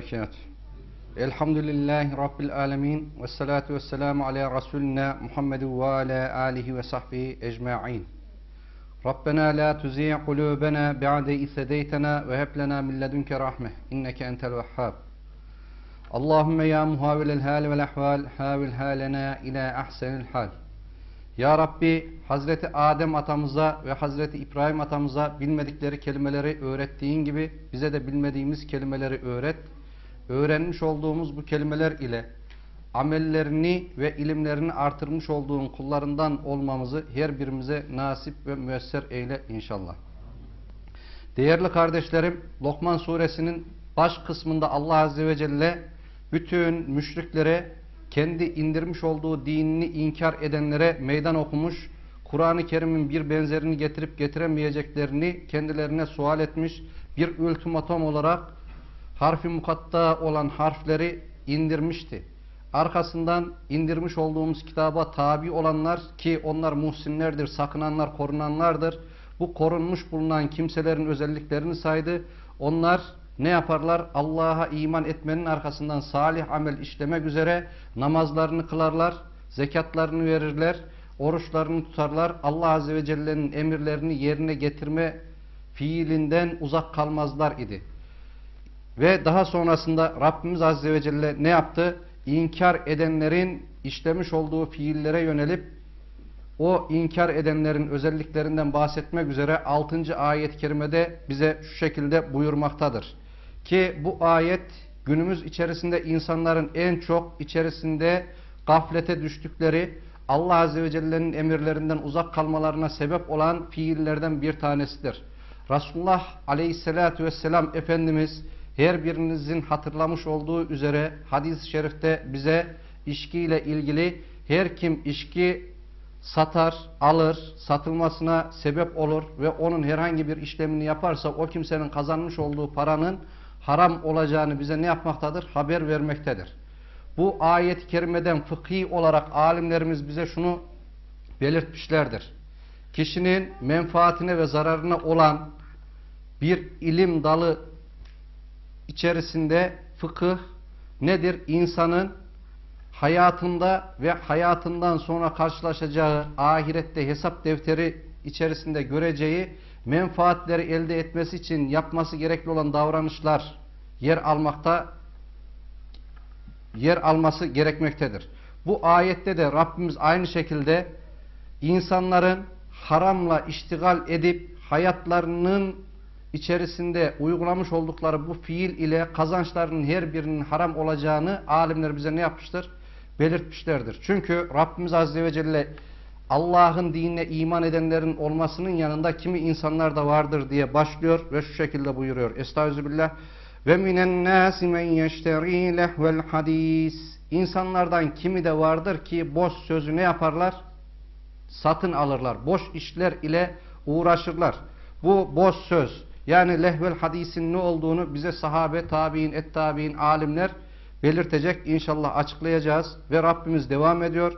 Berekatuhu. Elhamdülillahi Rabbil Alemin ve salatu ve selamu ala Resulina Muhammedu ve ala alihi ve sahbihi ecma'in. Rabbena la tuzi' kulubena ba'de isedeytena ve heb lena min ledunke rahmeh inneke entel vehhab. Allahümme ya muhavilel hal vel ahval havil halena ila ahsenil hal. Ya Rabbi Hazreti Adem atamıza ve Hazreti İbrahim atamıza bilmedikleri kelimeleri öğrettiğin gibi bize de bilmediğimiz kelimeleri öğret. Öğrenmiş olduğumuz bu kelimeler ile amellerini ve ilimlerini artırmış olduğun kullarından olmamızı her birimize nasip ve müesser eyle inşallah. Değerli kardeşlerim, Lokman suresinin baş kısmında Allah Azze ve Celle bütün müşriklere kendi indirmiş olduğu dinini inkar edenlere meydan okumuş, Kur'an-ı Kerim'in bir benzerini getirip getiremeyeceklerini kendilerine sual etmiş, bir ultimatom olarak harfi mukatta olan harfleri indirmişti. Arkasından indirmiş olduğumuz kitaba tabi olanlar ki onlar muhsinlerdir, sakınanlar, korunanlardır. Bu korunmuş bulunan kimselerin özelliklerini saydı. Onlar ne yaparlar? Allah'a iman etmenin arkasından salih amel işlemek üzere namazlarını kılarlar, zekatlarını verirler, oruçlarını tutarlar. Allah Azze ve Celle'nin emirlerini yerine getirme fiilinden uzak kalmazlar idi. Ve daha sonrasında Rabbimiz Azze ve Celle ne yaptı? İnkar edenlerin işlemiş olduğu fiillere yönelip o inkar edenlerin özelliklerinden bahsetmek üzere 6. ayet-i kerimede bize şu şekilde buyurmaktadır. Ki bu ayet günümüz içerisinde insanların en çok içerisinde gaflete düştükleri Allah Azze ve Celle'nin emirlerinden uzak kalmalarına sebep olan fiillerden bir tanesidir. Resulullah Aleyhisselatü Vesselam Efendimiz her birinizin hatırlamış olduğu üzere hadis-i şerifte bize içkiyle ilgili her kim içki satar, alır, satılmasına sebep olur ve onun herhangi bir işlemini yaparsa o kimsenin kazanmış olduğu paranın haram olacağını bize ne yapmaktadır? Haber vermektedir. Bu ayet-i kerimeden fıkhi olarak alimlerimiz bize şunu belirtmişlerdir. Kişinin menfaatine ve zararına olan bir ilim dalı içerisinde fıkıh nedir? İnsanın hayatında ve hayatından sonra karşılaşacağı ahirette hesap defteri içerisinde göreceği menfaatleri elde etmesi için yapması gerekli olan davranışlar yer almakta yer alması gerekmektedir. Bu ayette de Rabbimiz aynı şekilde insanların haramla iştigal edip hayatlarının içerisinde uygulamış oldukları bu fiil ile kazançlarının her birinin haram olacağını alimler bize ne yapmıştır? Belirtmişlerdir. Çünkü Rabbimiz Azze ve Celle Allah'ın dinine iman edenlerin olmasının yanında kimi insanlar da vardır diye başlıyor ve şu şekilde buyuruyor. Estağfirullah. Ve minen nasi men yeşteri lehvel hadis. İnsanlardan kimi de vardır ki boş sözü ne yaparlar? Satın alırlar. Boş işler ile uğraşırlar. Bu boş söz yani lehvel hadisin ne olduğunu bize sahabe, tabi'in, et tabi'in, alimler belirtecek. İnşallah açıklayacağız. Ve Rabbimiz devam ediyor.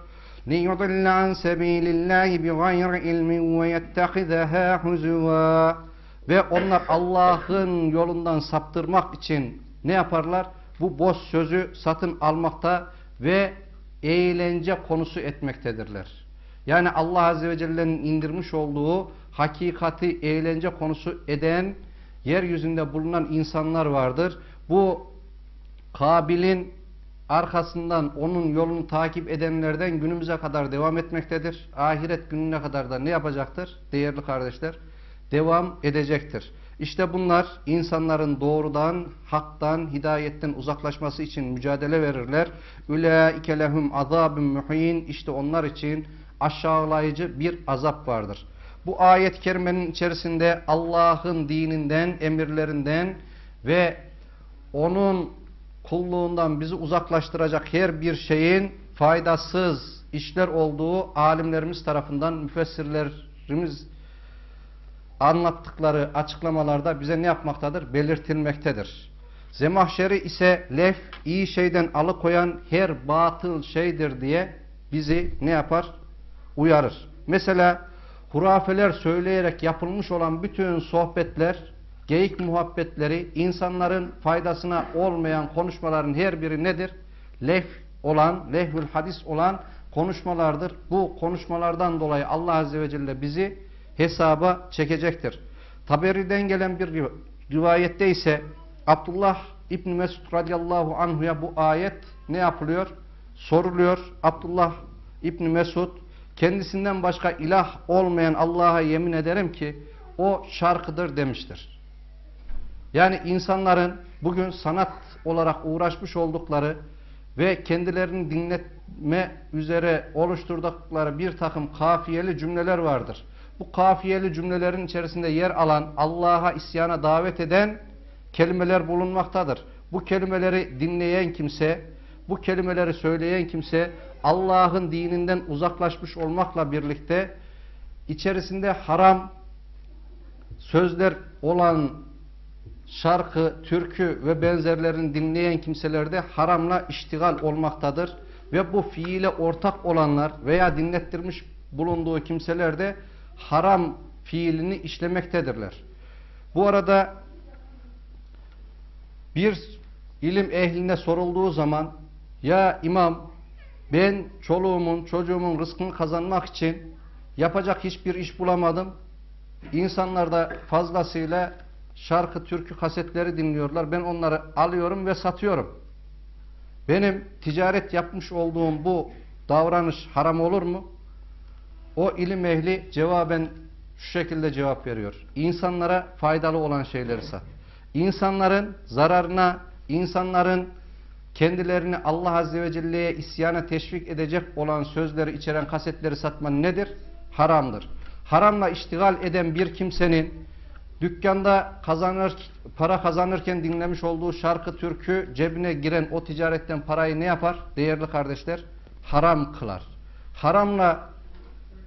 لِيُضِلَّ عَنْ سَب۪يلِ اللّٰهِ بِغَيْرِ عِلْمٍ وَيَتَّخِذَهَا حُزُوًا Ve onlar Allah'ın yolundan saptırmak için ne yaparlar? Bu boş sözü satın almakta ve eğlence konusu etmektedirler. Yani Allah Azze ve Celle'nin indirmiş olduğu hakikati eğlence konusu eden yeryüzünde bulunan insanlar vardır. Bu Kabil'in arkasından onun yolunu takip edenlerden günümüze kadar devam etmektedir. Ahiret gününe kadar da ne yapacaktır? Değerli kardeşler, devam edecektir. İşte bunlar insanların doğrudan, haktan, hidayetten uzaklaşması için mücadele verirler. Ülaike lehum azabun muhin. İşte onlar için aşağılayıcı bir azap vardır. Bu ayet-i kerimenin içerisinde Allah'ın dininden, emirlerinden ve onun kulluğundan bizi uzaklaştıracak her bir şeyin faydasız işler olduğu alimlerimiz tarafından müfessirlerimiz anlattıkları açıklamalarda bize ne yapmaktadır? Belirtilmektedir. Zemahşeri ise lef iyi şeyden alıkoyan her batıl şeydir diye bizi ne yapar? Uyarır. Mesela hurafeler söyleyerek yapılmış olan bütün sohbetler geyik muhabbetleri, insanların faydasına olmayan konuşmaların her biri nedir? Lef olan, lehvül hadis olan konuşmalardır. Bu konuşmalardan dolayı Allah Azze ve Celle bizi hesaba çekecektir. Taberi'den gelen bir rivayette ise Abdullah İbn Mesud radıyallahu anhuya bu ayet ne yapılıyor? Soruluyor. Abdullah İbn Mesud kendisinden başka ilah olmayan Allah'a yemin ederim ki o şarkıdır demiştir. Yani insanların bugün sanat olarak uğraşmış oldukları ve kendilerini dinletme üzere oluşturdukları bir takım kafiyeli cümleler vardır. Bu kafiyeli cümlelerin içerisinde yer alan Allah'a isyana davet eden kelimeler bulunmaktadır. Bu kelimeleri dinleyen kimse, bu kelimeleri söyleyen kimse Allah'ın dininden uzaklaşmış olmakla birlikte içerisinde haram sözler olan şarkı, türkü ve benzerlerini dinleyen kimselerde haramla iştigal olmaktadır. Ve bu fiile ortak olanlar veya dinlettirmiş bulunduğu kimseler de haram fiilini işlemektedirler. Bu arada bir ilim ehline sorulduğu zaman ya imam ben çoluğumun çocuğumun rızkını kazanmak için yapacak hiçbir iş bulamadım. İnsanlar da fazlasıyla şarkı, türkü kasetleri dinliyorlar. Ben onları alıyorum ve satıyorum. Benim ticaret yapmış olduğum bu davranış haram olur mu? O ilim ehli cevaben şu şekilde cevap veriyor. İnsanlara faydalı olan şeyleri sat. İnsanların zararına, insanların kendilerini Allah Azze ve Celle'ye isyana teşvik edecek olan sözleri içeren kasetleri satman nedir? Haramdır. Haramla iştigal eden bir kimsenin dükkanda kazanır, para kazanırken dinlemiş olduğu şarkı türkü cebine giren o ticaretten parayı ne yapar? Değerli kardeşler, haram kılar. Haramla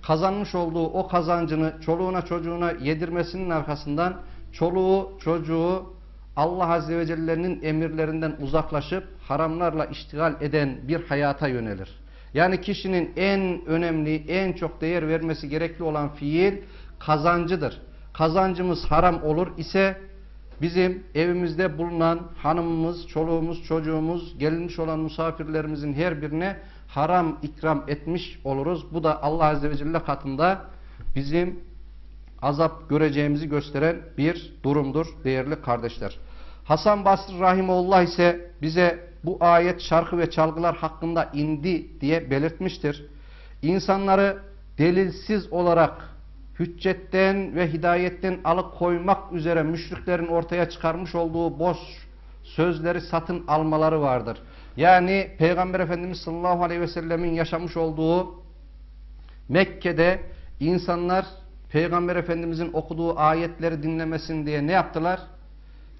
kazanmış olduğu o kazancını çoluğuna çocuğuna yedirmesinin arkasından çoluğu çocuğu Allah Azze ve Celle'nin emirlerinden uzaklaşıp haramlarla iştigal eden bir hayata yönelir. Yani kişinin en önemli, en çok değer vermesi gerekli olan fiil kazancıdır. Kazancımız haram olur ise bizim evimizde bulunan hanımımız, çoluğumuz, çocuğumuz, gelinmiş olan misafirlerimizin her birine haram ikram etmiş oluruz. Bu da Allah Azze ve Celle katında bizim azap göreceğimizi gösteren bir durumdur değerli kardeşler. Hasan Basri Rahimullah ise bize bu ayet şarkı ve çalgılar hakkında indi diye belirtmiştir. İnsanları delilsiz olarak hüccetten ve hidayetten alıkoymak üzere müşriklerin ortaya çıkarmış olduğu boş sözleri satın almaları vardır. Yani Peygamber Efendimiz sallallahu aleyhi ve sellemin yaşamış olduğu Mekke'de insanlar Peygamber Efendimizin okuduğu ayetleri dinlemesin diye ne yaptılar?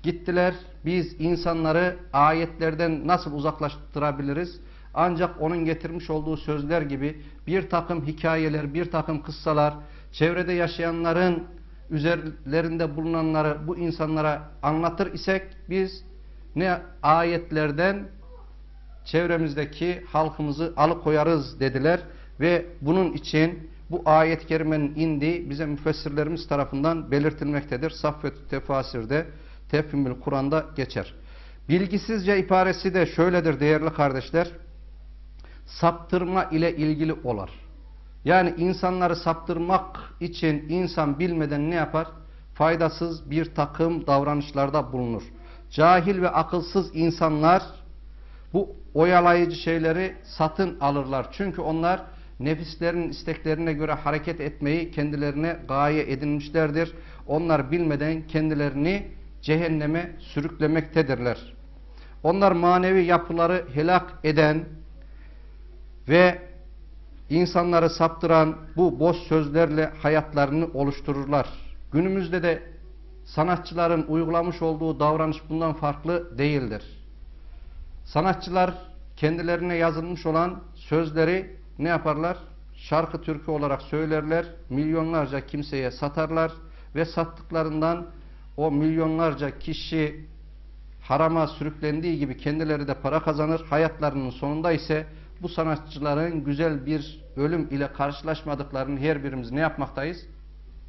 Gittiler biz insanları ayetlerden nasıl uzaklaştırabiliriz? Ancak onun getirmiş olduğu sözler gibi bir takım hikayeler, bir takım kıssalar, çevrede yaşayanların üzerlerinde bulunanları bu insanlara anlatır isek biz ne ayetlerden çevremizdeki halkımızı alıkoyarız dediler ve bunun için bu ayet-i kerimenin indiği bize müfessirlerimiz tarafından belirtilmektedir. Saffet Tefasir'de Tefhimül Kur'an'da geçer. Bilgisizce ibaresi de şöyledir değerli kardeşler. Saptırma ile ilgili olar. Yani insanları saptırmak için insan bilmeden ne yapar? Faydasız bir takım davranışlarda bulunur. Cahil ve akılsız insanlar bu oyalayıcı şeyleri satın alırlar. Çünkü onlar nefislerinin isteklerine göre hareket etmeyi kendilerine gaye edinmişlerdir. Onlar bilmeden kendilerini cehenneme sürüklemektedirler. Onlar manevi yapıları helak eden ve insanları saptıran bu boş sözlerle hayatlarını oluştururlar. Günümüzde de sanatçıların uygulamış olduğu davranış bundan farklı değildir. Sanatçılar kendilerine yazılmış olan sözleri ne yaparlar? Şarkı türkü olarak söylerler, milyonlarca kimseye satarlar ve sattıklarından o milyonlarca kişi harama sürüklendiği gibi kendileri de para kazanır. Hayatlarının sonunda ise bu sanatçıların güzel bir ölüm ile karşılaşmadıklarını her birimiz ne yapmaktayız?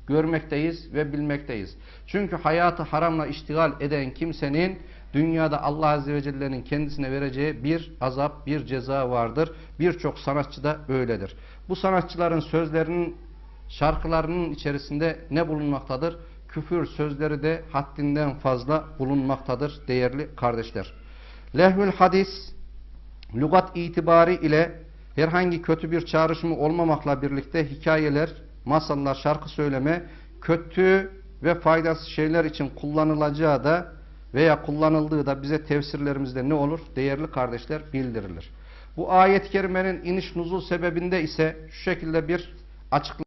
görmekteyiz ve bilmekteyiz. Çünkü hayatı haramla iştigal eden kimsenin dünyada Allah Azze ve Celle'nin kendisine vereceği bir azap, bir ceza vardır. Birçok sanatçı da böyledir. Bu sanatçıların sözlerinin, şarkılarının içerisinde ne bulunmaktadır? Küfür sözleri de haddinden fazla bulunmaktadır değerli kardeşler. Lehvül hadis, lügat itibari ile herhangi kötü bir çağrışımı olmamakla birlikte hikayeler, masallar, şarkı söyleme kötü ve faydasız şeyler için kullanılacağı da veya kullanıldığı da bize tefsirlerimizde ne olur? Değerli kardeşler bildirilir. Bu ayet-i kerimenin iniş nuzul sebebinde ise şu şekilde bir açıklama